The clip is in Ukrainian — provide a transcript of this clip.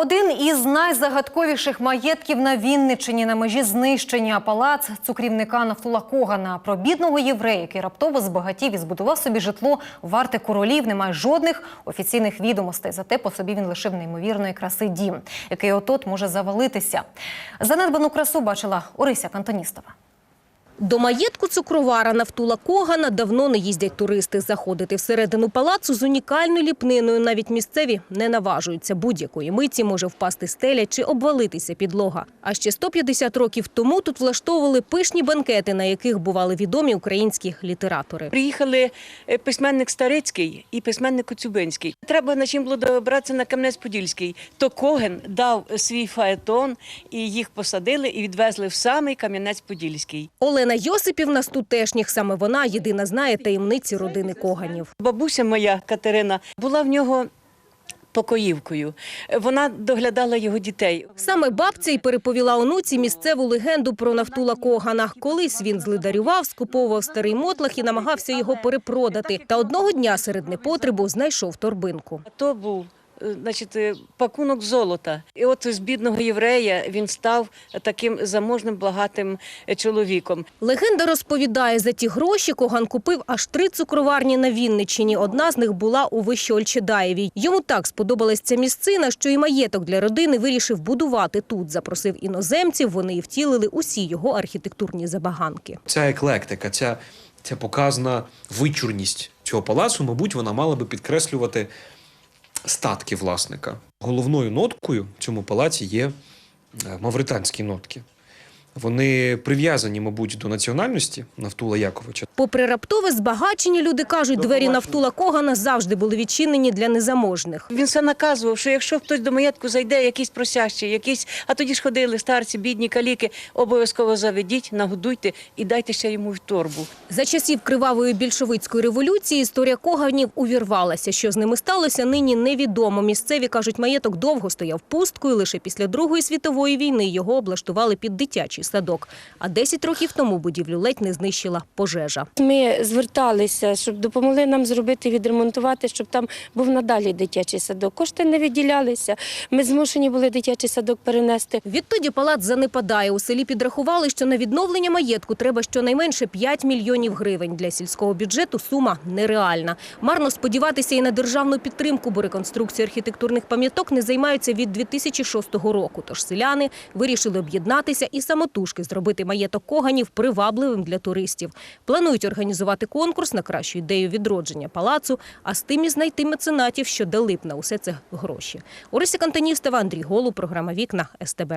Один із найзагадковіших маєтків на Вінниччині на межі знищення палац цукрівника Нафтула Когана. Про бідного єврея, який раптово збагатів і збудував собі житло варте королів. Немає жодних офіційних відомостей. Зате по собі він лишив неймовірної краси дім, який отот може завалитися. Занедбану красу бачила Орися Кантоністова. До маєтку цукровара Нафтула Когана давно не їздять туристи. Заходити всередину палацу з унікальною ліпниною навіть місцеві не наважуються. Будь-якої миті може впасти стеля чи обвалитися підлога. А ще 150 років тому тут влаштовували пишні банкети, на яких бували відомі українські літератори. Приїхали е, письменник Старицький і письменник Коцюбинський. Треба на чим було добратися на Кам'янець-Подільський. То Коген дав свій фаетон, і їх посадили і відвезли в самий Кам'янець-Подільський. Олена Йосипівна з тутешніх, саме вона єдина знає таємниці родини Коганів. Бабуся моя Катерина була в нього покоївкою. Вона доглядала його дітей. Саме бабця й переповіла онуці місцеву легенду про Нафтула Когана. Колись він злидарював, скуповував старий мотлах і намагався його перепродати. Та одного дня серед непотребу знайшов торбинку. То був значить, е, пакунок золота. І от з бідного єврея він став таким заможним, багатим е, чоловіком. Легенда розповідає, за ті гроші Коган купив аж три цукроварні на Вінниччині. Одна з них була у Вищоольчедаєвій. Йому так сподобалась ця місцина, що і маєток для родини вирішив будувати тут. Запросив іноземців, вони і втілили усі його архітектурні забаганки. Ця еклектика, ця, ця показна вичурність цього палацу, мабуть, вона мала би підкреслювати статки власника. Головною ноткою в цьому палаці є е, мавританські нотки. Вони прив'язані, мабуть, до національності Нафтула Яковича. Попри раптове збагачення, люди кажуть, двері Нафтула Когана завжди були відчинені для незаможних. Він все наказував, що якщо хтось до маєтку зайде, якийсь просящий, якийсь, а тоді ж ходили старці, бідні каліки, обов'язково заведіть, нагодуйте і дайте ще йому в торбу. За часів кривавої більшовицької революції історія Коганів увірвалася. Що з ними сталося, нині невідомо. Місцеві кажуть, маєток довго стояв пусткою. Лише після Другої світової війни його облаштували під дитячий садок. А 10 років тому будівлю ледь не знищила пожежа. Ми зверталися, щоб допомогли нам зробити, відремонтувати, щоб там був надалі дитячий садок. Кошти не виділялися. Ми змушені були дитячий садок перенести. Відтоді палац занепадає. У селі підрахували, що на відновлення маєтку треба щонайменше 5 мільйонів гривень. Для сільського бюджету сума нереальна. Марно сподіватися і на державну підтримку, бо реконструкцією архітектурних пам'яток не займаються від 2006 року. Тож селяни вирішили об'єднатися і самотужки зробити маєток Коганів привабливим для туристів. Планують організувати конкурс на кращу ідею відродження палацу, а з тим і знайти меценатів, що дали б на усе це гроші. Орися Кантоністова, Андрій Голуб, програма Вікна СТБ.